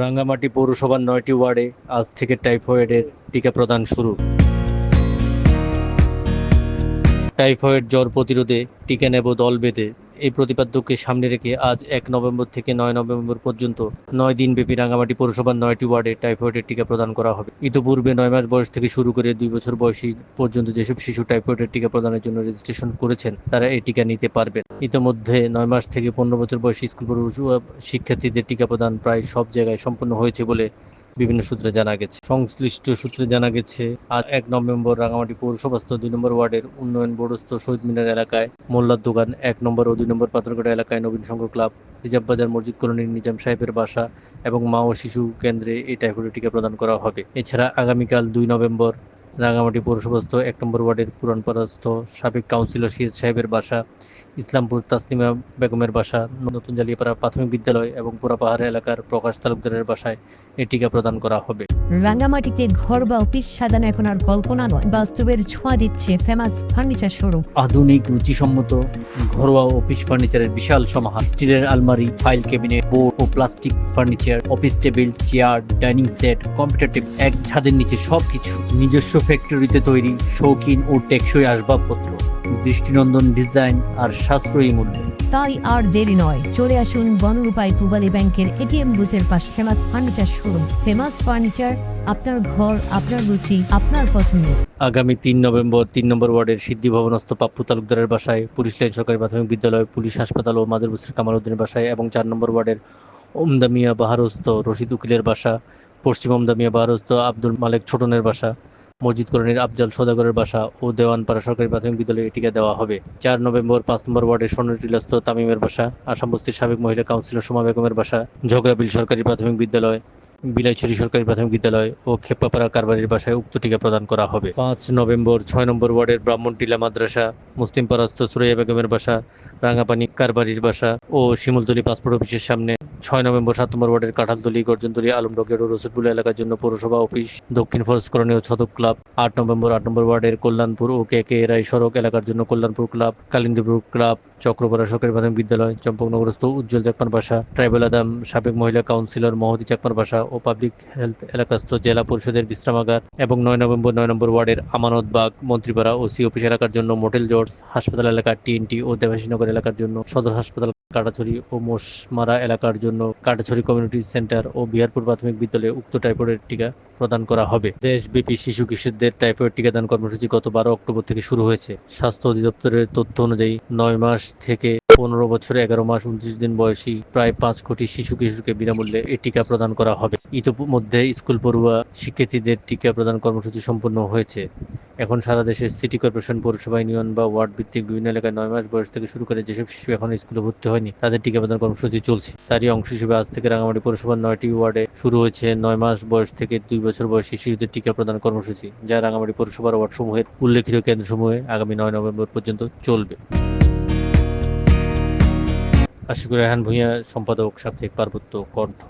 রাঙ্গামাটি পৌরসভার নয়টি ওয়ার্ডে আজ থেকে টাইফয়েডের টিকা প্রদান শুরু। টাইফয়েড জ্বর প্রতিরোধে টিকা নেব দল বেঁধে। এই প্রতিপাদ্যকে সামনে রেখে আজ এক নভেম্বর থেকে নয় নভেম্বর পর্যন্ত নয় দিনব্যাপী রাঙ্গামাটি পৌরসভার নয়টি ওয়ার্ডে টাইফয়েডের টিকা প্রদান করা হবে। ইতিপূর্বে নয় মাস বয়স থেকে শুরু করে দুই বছর বয়সী পর্যন্ত যেসব শিশু টাইফয়েডের টিকা প্রদানের জন্য রেজিস্ট্রেশন করেছেন, তারা এই টিকা নিতে পারবেন। ইতিমধ্যে নয় মাস থেকে পনেরো বছর বয়সী স্কুল পড়ুয়া শিক্ষার্থীদের টিকা প্রদান প্রায় সব জায়গায় সম্পন্ন হয়েছে বলে বিভিন্ন সূত্রে জানা গেছে। সংশ্লিষ্ট সূত্রে জানা গেছে, আজ এক নভেম্বর রাঙামাটি পৌরসভাস্থ দুই নম্বর ওয়ার্ডের উন্নয়ন বোর্ডস্থ শহীদ মিনার এলাকায় মোল্লার দোকান, এক নম্বর ও দুই নম্বর পাথরঘাটা এলাকায় নবীন সংঘ ক্লাব, রিজার্ভ বাজার মসজিদ কলোনির নিজাম সাহেবের বাসা এবং মা ও শিশু কেন্দ্রে এই টাইফয়েড টিকা প্রদান করা হবে। এছাড়া আগামীকাল দুই নভেম্বর রাঙামাটি পৌরসভাস্থ এক নম্বর ওয়ার্ডের পুরানপাড়াস্থ সাবেক কাউন্সিলর শির সাহেবের বাসা, ইসলামপুর তাসনিমা বেগমের বাসা, নতুন জালিয়াপাড়া প্রাথমিক বিদ্যালয় এবং পুরাপাহাড় এলাকার প্রকাশ তালুকদারের বাসায় এই টিকা প্রদান করা হবে। রাঙ্গামাটিতে ঘর বা অফিস সাজানো এখন আর কল্পনা নয়। বাস্তবের ছোঁয়া দিচ্ছে ফেমাস ফার্নিচার শোরুম আধুনিক রুচিসম্মত ঘরোয়া অফিস ফার্নিচারের বিশাল সমাহার। স্টিলের আলমারি ফাইল ক্যাবিনেট বোর্ড ও plastic furniture office table chair dining set computer table এক ছাদের নিচে সবকিছু নিজস্ব ফ্যাক্টরিতে তৈরি, শৌখিন ও টেকসই আসবাবপত্র। দৃষ্টিনন্দন ডিজাইন আর সাশ্রয়ী মূল্যে। তাই আর দেরি নয়। চলে আসুন বনরূপাই পূবালী ব্যাংকের এটিএম বুথের পাশে। Famous furniture showroom. Famous furniture আপনার ঘর, আপনার রুচি, আপনার পছন্দ। আগামী তিন নভেম্বর, তিন নম্বর ওয়ার্ডের সিদ্ধি ভবনস্থ পাপ্পু তালুকদারের বাসায়, পুলিশ লাইন সরকারি প্রাথমিক বিদ্যালয়, পুলিশ হাসপাতাল ও মাদের বসির কামাল উদ্দিনের বাসায় এবং চার নম্বর ওয়ার্ডের ওমদামিয়া বাহারস্থ রশিদ উকিলের বাসা, পশ্চিম ওমদামিয়া বাহারস্থ আব্দুল মালেক ছোটনের বাসা। মসজিদ কলোনির আফজাল সদাগরের বাসা ও দেওয়ানপাড়া সরকারি প্রাথমিক বিদ্যালয়ে এই টিকা দেওয়া হবে। চার নভেম্বর পাঁচ নম্বর ওয়ার্ডের স্বর্ণটিলাস্থ তামিমের বাসা আসাম বস্তির সাবেক মহিলা কাউন্সিলর সোমা বেগমের বাসা, ঝগড়াবিল সরকারি প্রাথমিক বিদ্যালয়, বিলাইছড়ি সরকারি প্রাথমিক বিদ্যালয় ও খেপ্পাপাড়া কারবারির বাসায় উক্ত টিকা প্রদান করা হবে। পাঁচ নভেম্বর ছয় নম্বর ওয়ার্ডের ব্রাহ্মণটিলা মাদ্রাসা, মুসলিম পারাস্ত সুরাইয়া বেগমের বাসা, রাঙাপানি কারবারির বাসা ও শিমুলতলি পাসপোর্ট অফিসের সামনে ছয় নভেম্বর সাত নম্বর ওয়ার্ডের কাঁঠালতলি, গর্জনতলি আলমডগেট ও রসুলপুর এলাকার জন্য পৌরসভা অফিস, দক্ষিণ ফরেস্ট ও ছদক ক্লাব, আট নভেম্বর, আট নম্বর ওয়ার্ডের কল্যাণপুর ও কে কে রায় সড়ক এলাকার জন্য কল্যাণপুর ক্লাব, কালিন্দীপুর ক্লাব, চক্রপাড়া সরকারি প্রাথমিক বিদ্যালয়, চম্পকনগরস্থ উজ্জ্বল চাকমার বাসা, ট্রাইবেল আদাম, সাবেক মহিলা কাউন্সিলর মহতি চাকমার বাসা ও পাবলিক হেলথ এলাকাস্থ জেলা পরিষদের বিশ্রামাগার এবং নয় নভেম্বর, নয় নম্বর ওয়ার্ডের Amanat Bagh, Mantripara O C office এলাকার জন্য মোটেল জর্জ হাসপাতাল এলাকা, টিএনটি ও দেবাশীনগর এলাকার জন্য সদর হাসপাতাল কাটাছড়ি ও মোশমারা এলাকার জন্য কাটাছড়ি কমিউনিটি সেন্টার ও বিহারপুর প্রাথমিক বিদ্যালয়ে উক্ত টাইফয়েডের টিকা প্রদান করা হবে। দেশব্যাপী শিশু কিশোরদের টাইফয়েড টিকাদান কর্মসূচি গত বারো অক্টোবর থেকে শুরু হয়েছে। স্বাস্থ্য অধিদপ্তরের তথ্য অনুযায়ী নয় মাস থেকে পনেরো বছর এগারো মাস উনত্রিশ দিন বয়সী প্রায় পাঁচ কোটি শিশু কিশোরকে বিনামূল্যে এই টিকা প্রদান করা হবে। ইতিমধ্যে স্কুল পড়ুয়া শিক্ষার্থীদের টিকা প্রদান কর্মসূচি সম্পন্ন হয়েছে। এখন সারা দেশে সিটি কর্পোরেশন, পৌরসভা, ইউনিয়ন বা ওয়ার্ড ভিত্তিক বিভিন্ন এলাকায় নয় মাস বয়স থেকে শুরু করে যেসব শিশু এখন স্কুলে ভর্তি হয়নি, তাদের টিকা প্রদান কর্মসূচি চলছে। তারই অংশ হিসেবে আজ থেকে রাঙামাটি পৌরসভার নয়টি ওয়ার্ডে শুরু হয়েছে নয় মাস বয়স থেকে দুই বছর বয়সী শিশুদের টিকা প্রদান কর্মসূচি, যা রাঙামাটি পৌরসভার ওয়ার্ডসমূহের উল্লেখিত কেন্দ্রসমূহে আগামী নয় নভেম্বর পর্যন্ত চলবে। আশিকুর রেহান ভূঁইয়া, সম্পাদক সাপ্তাহিক পার্বত্য কণ্ঠ।